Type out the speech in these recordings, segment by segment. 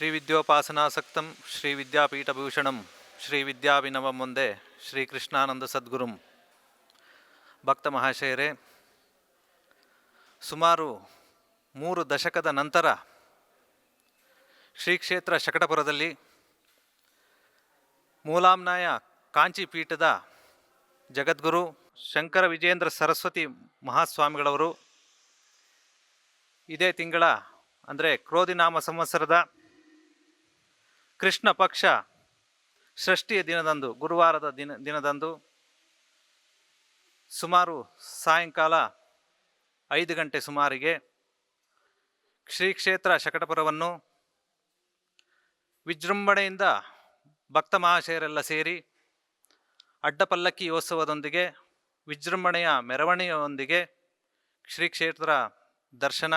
ಶ್ರೀ ವಿದ್ಯೋಪಾಸನಾಸಕ್ತಂ ಶ್ರೀ ವಿದ್ಯಾಪೀಠಭೂಷಣಂ ಶ್ರೀ ವಿದ್ಯಾಭಿನವ ಮುಂದೆ ಶ್ರೀ ಕೃಷ್ಣಾನಂದ ಸದ್ಗುರುಂ ಭಕ್ತ ಮಹಾಶಯರೇ ಸುಮಾರು ಮೂರು ದಶಕದ ನಂತರ ಶ್ರೀ ಕ್ಷೇತ್ರ ಶಕಟಪುರದಲ್ಲಿ ಮೂಲಾಮ್ನಾಯ ಕಾಂಚಿ ಪೀಠದ ಜಗದ್ಗುರು ಶಂಕರ ವಿಜೇಂದ್ರ ಸರಸ್ವತಿ ಮಹಾಸ್ವಾಮಿಗಳವರು ಇದೇ ತಿಂಗಳ, ಅಂದರೆ ಕ್ರೋಧಿನಾಮ ಸಂವತ್ಸರದ ಕೃಷ್ಣ ಪಕ್ಷ ಷಷ್ಠಿಯ ದಿನದಂದು, ಗುರುವಾರದ ದಿನ, ದಿನದಂದು ಸುಮಾರು ಸಾಯಂಕಾಲ ಐದು ಗಂಟೆ ಸುಮಾರಿಗೆ ಶ್ರೀ ಕ್ಷೇತ್ರ ಶಕಟಪುರವನ್ನು ವಿಜೃಂಭಣೆಯಿಂದ ಭಕ್ತ ಮಹಾಶಯರೆಲ್ಲ ಸೇರಿ ಅಡ್ಡಪಲ್ಲಕ್ಕಿ ಉತ್ಸವದೊಂದಿಗೆ, ವಿಜೃಂಭಣೆಯ ಮೆರವಣಿಗೆಯೊಂದಿಗೆ ಶ್ರೀ ಕ್ಷೇತ್ರ ದರ್ಶನ,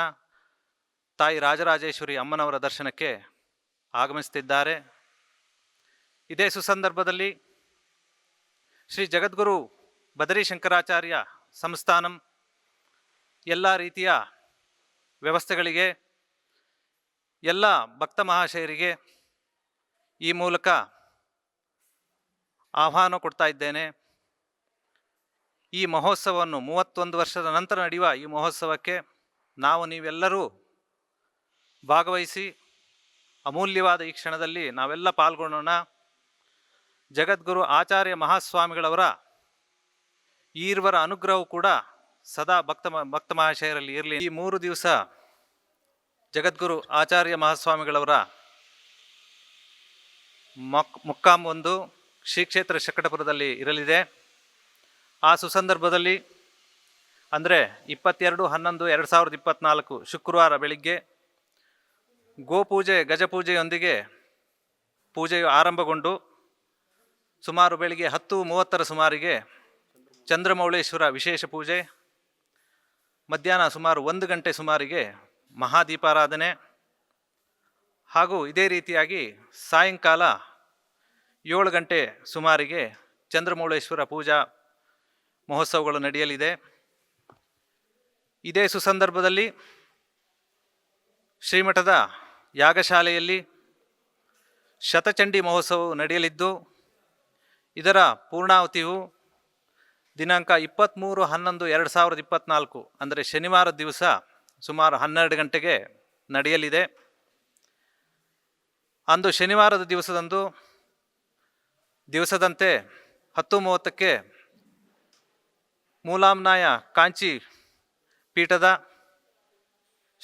ತಾಯಿ ರಾಜರಾಜೇಶ್ವರಿ ಅಮ್ಮನವರ ದರ್ಶನಕ್ಕೆ ಆಗಮಿಸುತ್ತಿದ್ದಾರೆ. ಇದೇ ಸುಸಂದರ್ಭದಲ್ಲಿ ಶ್ರೀ ಜಗದ್ಗುರು ಬದರಿ ಶಂಕರಾಚಾರ್ಯ ಸಂಸ್ಥಾನಂ ಎಲ್ಲ ರೀತಿಯ ವ್ಯವಸ್ಥೆಗಳಿಗೆ, ಎಲ್ಲ ಭಕ್ತ ಮಹಾಶಯರಿಗೆ ಈ ಮೂಲಕ ಆಹ್ವಾನ ಕೊಡ್ತಾ ಇದ್ದೇನೆ. ಈ ಮಹೋತ್ಸವವನ್ನು ಮೂವತ್ತೊಂದು ವರ್ಷದ ನಂತರ ನಡೆಯುವ ಈ ಮಹೋತ್ಸವಕ್ಕೆ ನಾವು ನೀವೆಲ್ಲರೂ ಭಾಗವಹಿಸಿ ಅಮೂಲ್ಯವಾದ ಈ ಕ್ಷಣದಲ್ಲಿ ನಾವೆಲ್ಲ ಪಾಲ್ಗೊಳ್ಳೋಣ. ಜಗದ್ಗುರು ಆಚಾರ್ಯ ಮಹಾಸ್ವಾಮಿಗಳವರ ಈರ್ವರ ಅನುಗ್ರಹವು ಕೂಡ ಸದಾ ಭಕ್ತ ಭಕ್ತ ಮಹಾಶಯರಲ್ಲಿ ಇರಲಿ. ಈ ಮೂರು ದಿವಸ ಜಗದ್ಗುರು ಆಚಾರ್ಯ ಮಹಾಸ್ವಾಮಿಗಳವರ ಮಕ್, ಮುಕ್ಕಾಂ ಒಂದು ಶ್ರೀಕ್ಷೇತ್ರ ಶಕಟಪುರದಲ್ಲಿ ಇರಲಿದೆ. ಆ ಸುಸಂದರ್ಭದಲ್ಲಿ ಅಂದರೆ ಇಪ್ಪತ್ತೆರಡು, ಹನ್ನೊಂದು, ಎರಡು ಸಾವಿರದ ಇಪ್ಪತ್ತ್ನಾಲ್ಕು ಶುಕ್ರವಾರ ಬೆಳಿಗ್ಗೆ ಗೋಪೂಜೆ, ಗಜಪೂಜೆಯೊಂದಿಗೆ ಪೂಜೆಯು ಆರಂಭಗೊಂಡು ಸುಮಾರು ಬೆಳಿಗ್ಗೆ ಹತ್ತು ಮೂವತ್ತರ ಸುಮಾರಿಗೆ ಚಂದ್ರಮೌಳೇಶ್ವರ ವಿಶೇಷ ಪೂಜೆ, ಮಧ್ಯಾಹ್ನ ಸುಮಾರು ಒಂದು ಗಂಟೆ ಸುಮಾರಿಗೆ ಮಹಾದೀಪಾರಾಧನೆ ಹಾಗೂ ಇದೇ ರೀತಿಯಾಗಿ ಸಾಯಂಕಾಲ ಏಳು ಗಂಟೆ ಸುಮಾರಿಗೆ ಚಂದ್ರಮೌಳೇಶ್ವರ ಪೂಜಾ ಮಹೋತ್ಸವಗಳು ನಡೆಯಲಿದೆ. ಇದೇ ಸುಸಂದರ್ಭದಲ್ಲಿ ಶ್ರೀಮಠದ ಯಾಗಶಾಲೆಯಲ್ಲಿ ಶತಚಂಡಿ ಮಹೋತ್ಸವವು ನಡೆಯಲಿದ್ದು, ಇದರ ಪೂರ್ಣಾವತಿಯು ದಿನಾಂಕ ಇಪ್ಪತ್ತ್ಮೂರು ಹನ್ನೊಂದು ಎರಡು ಸಾವಿರದ ಇಪ್ಪತ್ತ್ನಾಲ್ಕು ಅಂದರೆ ಶನಿವಾರ ದಿವಸ ಸುಮಾರು ಹನ್ನೆರಡು ಗಂಟೆಗೆ ನಡೆಯಲಿದೆ. ಅಂದು ಶನಿವಾರದ ದಿವಸದಂದು ದಿವಸದಂತೆ ಹತ್ತು ಮೂವತ್ತಕ್ಕೆ ಮೂಲಾಮ್ನಾಯ ಕಾಂಚಿ ಪೀಠದ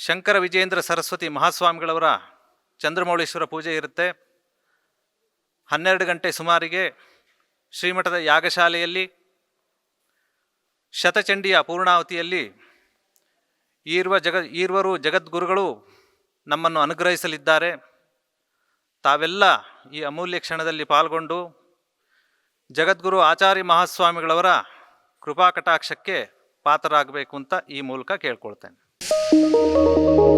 ಶಂಕರ ವಿಜಯೇಂದ್ರ ಸರಸ್ವತಿ ಮಹಾಸ್ವಾಮಿಗಳವರ ಚಂದ್ರಮೌಳೇಶ್ವರ ಪೂಜೆ ಇರುತ್ತೆ. ಹನ್ನೆರಡು ಗಂಟೆ ಸುಮಾರಿಗೆ ಶ್ರೀಮಠದ ಯಾಗಶಾಲೆಯಲ್ಲಿ, ಶತಚಂಡಿಯ ಪೂರ್ಣಾವತಿಯಲ್ಲಿ ಈರ್ವ ಜಗ, ಈರ್ವರು ಜಗದ್ಗುರುಗಳು ನಮ್ಮನ್ನು ಅನುಗ್ರಹಿಸಲಿದ್ದಾರೆ. ತಾವೆಲ್ಲ ಈ ಅಮೂಲ್ಯ ಕ್ಷಣದಲ್ಲಿ ಪಾಲ್ಗೊಂಡು ಜಗದ್ಗುರು ಆಚಾರ್ಯ ಮಹಾಸ್ವಾಮಿಗಳವರ ಕೃಪಾ ಕಟಾಕ್ಷಕ್ಕೆ ಪಾತ್ರರಾಗಬೇಕು ಅಂತ ಈ ಮೂಲಕ ಕೇಳ್ಕೊಳ್ತೇನೆ. Thank you.